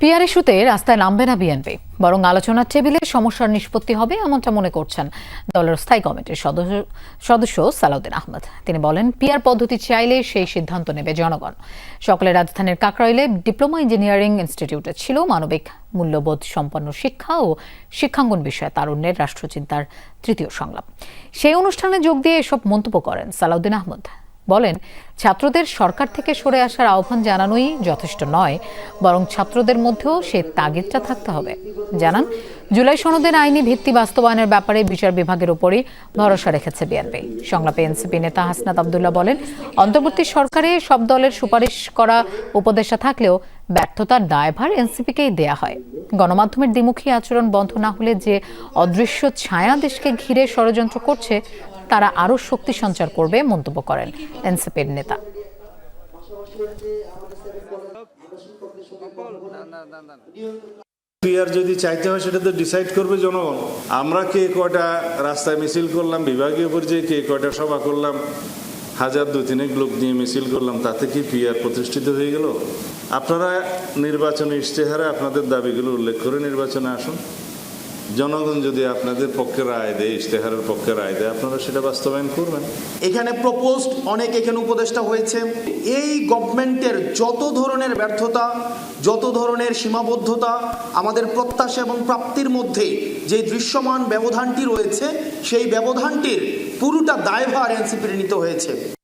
PR ইস্যুতে রাস্তায় নামবে না বিএনপি। বরং আলোচনার টেবিলে সমস্যার নিষ্পত্তি হবে এমনটা মনে করছেন দলের স্থায়ী কমিটির সদস্য সদস্য সালাউদ্দিন আহমদ। তিনি বলেন, পিআর পদ্ধতি চাইলে সেই সিদ্ধান্ত নেবে জনগণ। সকলে রাজধানীর কাকরাইলে ডিপ্লোমা ইঞ্জিনিয়ারিং ইনস্টিটিউটে ছিল মানবিক মূল্যবোধ সম্পন্ন শিক্ষা ও শিক্ষাঙ্গন বিষয়ে তারুণ্যের রাষ্ট্রচিন্তার তৃতীয় সংলাপ। সেই অনুষ্ঠানে যোগ দিয়ে এসব মন্তব্য করেন সালাউদ্দিন আহমদ। বলেন, ছাত্রদের সরকার থেকে সরে আসার আহ্বান জানানোই যথেষ্ট নয়, বরং ছাত্রদের মধ্যেও সে তাগিদটা থাকতে হবে। জানান, জুলাই সনদের আইনি ভিত্তি বাস্তবায়নের ব্যাপারে বিচার বিভাগের উপরই ভরসা রেখেছে বিএনপি। সংলাপে এনসিপি নেতা হাসনাত আবদুল্লাহ বলেন, অন্তর্বর্তী সরকারে সব দলের সুপারিশ করা উপদেষ্টা থাকলেও ব্যর্থতার দায়ভার এনসিপিকেই দেয়া হয়। গণমাধ্যমের দ্বিমুখী আচরণ বন্ধ না হলে যে অদৃশ্য ছায়া দেশকে ঘিরে ষড়যন্ত্র করছে তারা আরও শক্তি সঞ্চার করবে মন্তব্য করেন এনসিপির নেতা। পিআর যদি চাইতে হয় সেটা তো ডিসাইড করবে জনগণ। আমরা কে কয়টা রাস্তায় মিছিল করলাম, বিভাগীয় পর্যায়ে কে কয়টা সভা করলাম, হাজার দু তিনেক লোক নিয়ে মিছিল করলাম, তাতে কি পিআর প্রতিষ্ঠিত হয়ে গেল? আপনারা নির্বাচনী ইশতেহারে আপনাদের দাবিগুলো উল্লেখ করে নির্বাচনে আসুন। জনগণ যদি আপনাদের পক্ষে রায় দেয়, ইশতেহারের পক্ষে রায় দেয়, আপনারা সেটা বাস্তবায়ন করবেন। এখানে প্রপোজড অনেক এখানে উপদেষ্টা হয়েছে। এই গভর্নমেন্টের যত ধরনের ব্যর্থতা, যত ধরনের সীমাবদ্ধতা, আমাদের প্রত্যাশা এবং প্রাপ্তির মধ্যে যে দৃশ্যমান ব্যবধানটি রয়েছে, সেই ব্যবধানটির পুরোটা দায়ভার এনসিপির নিতে হয়েছে।